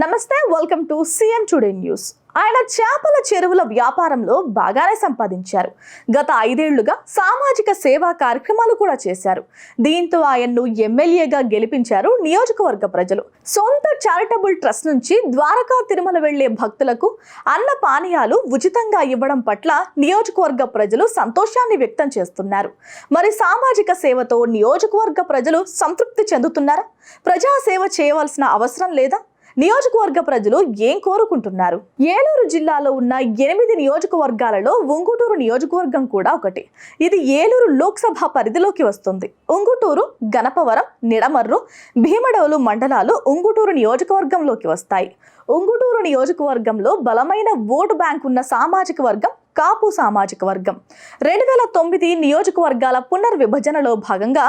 నమస్తే welcome to CM today news ఆయన చేపల చెరువుల వ్యాపారంలో బాగానే సంపాదించారు. గత ఐదేళ్ళుగా సామాజిక సేవా కార్యక్రమాలు కూడా చేశారు. దీంతో ఆయన్ను ఎమ్మెల్యేగా గెలిపించారు నియోజకవర్గ ప్రజలు. సొంత చారిటబుల్ ట్రస్ట్ నుంచి ద్వారకా తిరుమల వెళ్ళే భక్తులకు అన్న పానీయాలు ఉచితంగా ఇవ్వడం పట్ల నియోజకవర్గ ప్రజలు సంతోషాన్ని వ్యక్తం చేస్తున్నారు. మరి సామాజిక సేవతో నియోజకవర్గ ప్రజలు సంతృప్తి చెందుతున్నారా? ప్రజాసేవ చేయవలసిన అవసరం లేదా? నియోజకవర్గ ప్రజలు ఏం కోరుకుంటున్నారు? ఏలూరు జిల్లాలో ఉన్న ఎనిమిది నియోజకవర్గాలలో ఉంగుటూరు నియోజకవర్గం కూడా ఒకటి. ఇది ఏలూరు లోక్సభ పరిధిలోకి వస్తుంది. ఉంగుటూరు గణపవరం నిడమర్రు భీమడోలు మండలాలు ఉంగుటూరు నియోజకవర్గంలోకి వస్తాయి. ఉంగుటూరు నియోజకవర్గంలో బలమైన ఓటు బ్యాంక్ ఉన్న సామాజిక వర్గం కాపు సామాజిక వర్గం. రెండు వేల తొమ్మిది నియోజకవర్గాల పునర్విభజనలో భాగంగా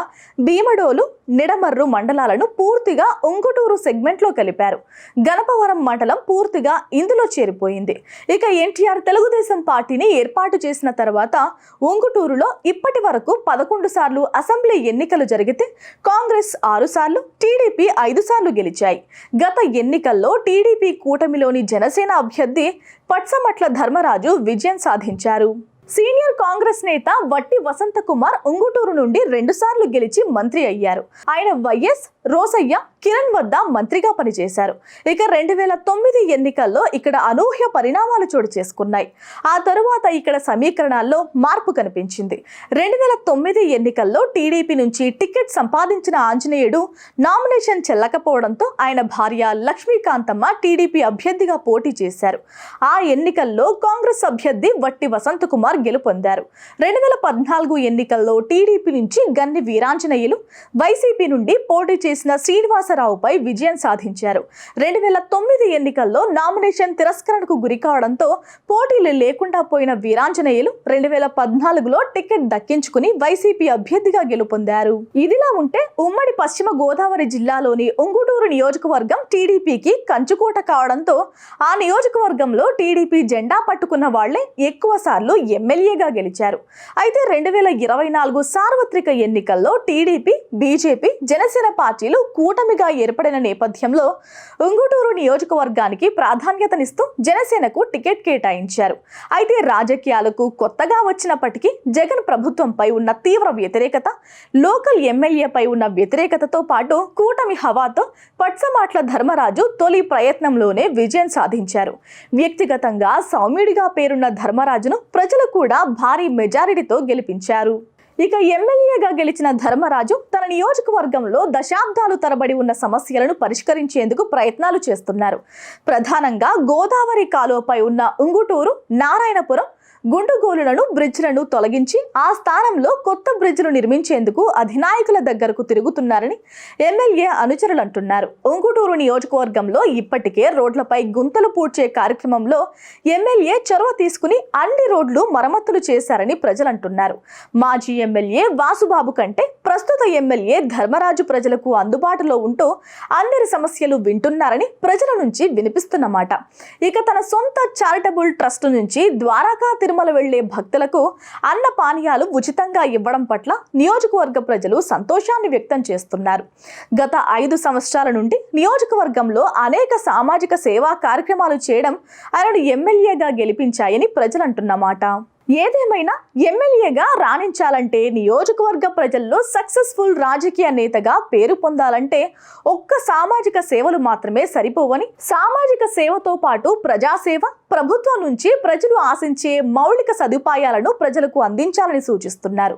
భీమడోలు నిడమర్రు మండలాలను పూర్తిగా ఉంగుటూరు సెగ్మెంట్లో కలిపారు. గణపవరం మండలం పూర్తిగా ఇందులో చేరిపోయింది. ఇక ఎన్టీఆర్ తెలుగుదేశం పార్టీని ఏర్పాటు చేసిన తర్వాత ఉంగుటూరులో ఇప్పటి వరకు పదకొండు సార్లు అసెంబ్లీ ఎన్నికలు జరిగితే కాంగ్రెస్ ఆరు సార్లు టీడీపీ ఐదు సార్లు గెలిచాయి. గత ఎన్నికల్లో టీడీపీ కూటమిలోని జనసేన అభ్యర్థి పట్సమట్ల ధర్మరాజు విజయం సాధించారు. సీనియర్ కాంగ్రెస్ నేత వట్టి వసంత కుమార్ ఉంగుటూరు నుండి రెండుసార్లు గెలిచి మంత్రి అయ్యారు. ఆయన వైఎస్ రోసయ్య కిరణ్ వద్ద మంత్రిగా పనిచేశారు. ఇక రెండు వేల తొమ్మిది ఎన్నికల్లో ఇక్కడ అనూహ్య పరిణామాలు చోటు చేసుకున్నాయి. ఆ తరువాత ఇక్కడ సమీకరణాల్లో మార్పు కనిపించింది. రెండు వేల తొమ్మిది ఎన్నికల్లో టీడీపీ నుంచి టికెట్ సంపాదించిన ఆంజనేయుడు నామినేషన్ చెల్లకపోవడంతో ఆయన భార్య లక్ష్మీకాంతమ్మ టీడీపీ అభ్యర్థిగా పోటీ చేశారు. ఆ ఎన్నికల్లో కాంగ్రెస్ అభ్యర్థి వట్టి వసంత కుమార్ గెలుపొందారు రెండు వేల పద్నాలుగు ఎన్నికల్లో టీడీపీ నుంచి గన్ని వీరాంజనేయులు వైసీపీ నుండి పోటీ చేసిన శ్రీనివాసరావుపై విజయం సాధించారు. రెండు వేల తొమ్మిది ఎన్నికల్లో నామినేషన్ తిరస్కరణకు గురి కావడంతో పోటీలు లేకుండా పోయిన వీరాంజనేయులు రెండు వేల పద్నాలుగులో టికెట్ దక్కించుకుని వైసీపీ అభ్యర్థిగా గెలుపొందారు. ఇదిలా ఉంటే ఉమ్మడి పశ్చిమ గోదావరి జిల్లాలోని ఉంగుటూరు నియోజకవర్గం టీడీపీకి కంచుకోట కావడంతో ఆ నియోజకవర్గంలో టీడీపీ జెండా పట్టుకున్న వాళ్ళే ఎక్కువ సార్లు ఎమ్మెల్యేగా గెలిచారు. అయితే రెండు వేల ఇరవై నాలుగు సార్వత్రిక ఎన్నికల్లో టీడీపీ బీజేపీ జనసేన పార్టీలు కూటమిగా ఏర్పడిన నేపథ్యంలో ఉంగుటూరు నియోజకవర్గానికి ప్రాధాన్యతనిస్తూ జనసేనకు టికెట్ కేటాయించారు. అయితే రాజకీయాలకు కొత్తగా వచ్చినప్పటికీ జగన్ ప్రభుత్వంపై ఉన్న తీవ్ర వ్యతిరేకత లోకల్ ఎమ్మెల్యేపై ఉన్న వ్యతిరేకతతో పాటు కూటమి హవాతో పట్సమాట్ల ధర్మరాజు తొలి ప్రయత్నంలోనే విజయం సాధించారు. వ్యక్తిగతంగా సౌమ్యుడిగా పేరున్న ధర్మరాజును ప్రజలకు కూడా భారీ మెజారిటీతో గెలిపించారు. ఇక ఎమ్మెల్యేగా గెలిచిన ధర్మరాజు తన నియోజకవర్గంలో దశాబ్దాలు తరబడి ఉన్న సమస్యలను పరిష్కరించేందుకు ప్రయత్నాలు చేస్తున్నారు. ప్రధానంగా గోదావరి కాలువపై ఉన్న ఉంగుటూరు నారాయణపురం గుండుగోలులను బ్రిడ్జ్లను తొలగించి ఆ స్థానంలో కొత్త బ్రిడ్జ్లు నిర్మించేందుకు అధినాయకుల దగ్గరకు తిరుగుతున్నారని ఎమ్మెల్యే అనుచరులు అంటున్నారు. ఉంగుటూరు నియోజకవర్గంలో ఇప్పటికే రోడ్లపై గుంతలు పూడ్చే కార్యక్రమంలో ఎమ్మెల్యే చొరవ తీసుకుని అన్ని రోడ్లు మరమ్మతులు చేశారని ప్రజలు అంటున్నారు మాజీ ఎమ్మెల్యే వాసుబాబు కంటే ప్రస్తుత ఎమ్మెల్యే ధర్మరాజు ప్రజలకు అందుబాటులో ఉంటూ అందరి సమస్యలు వింటున్నారని ప్రజల నుంచి వినిపిస్తున్నమాట ఇక తన సొంత చారిటబుల్ ట్రస్ట్ నుంచి ద్వారకా తిరుమల వెళ్ళే భక్తులకు అన్న పానీయాలు ఉచితంగా ఇవ్వడం పట్ల నియోజకవర్గ ప్రజలు సంతోషాన్ని వ్యక్తం చేస్తున్నారు. గత ఐదు సంవత్సరాల నుండి నియోజకవర్గంలో అనేక సామాజిక సేవా కార్యక్రమాలు చేయడం ఆయనను ఎమ్మెల్యేగా గెలిపించాయని ప్రజలు అంటున్నమాట ఏదేమైనా ఎమ్మెల్యేగా రాణించాలంటే నియోజకవర్గ ప్రజల్లో సక్సెస్ఫుల్ రాజకీయ నేతగా పేరు పొందాలంటే ఒక్క సామాజిక సేవలు మాత్రమే సరిపోవని సామాజిక సేవతో పాటు ప్రజాసేవ ప్రభుత్వం నుంచి ప్రజలు ఆశించే మౌలిక సదుపాయాలను ప్రజలకు అందించాలని సూచిస్తున్నారు.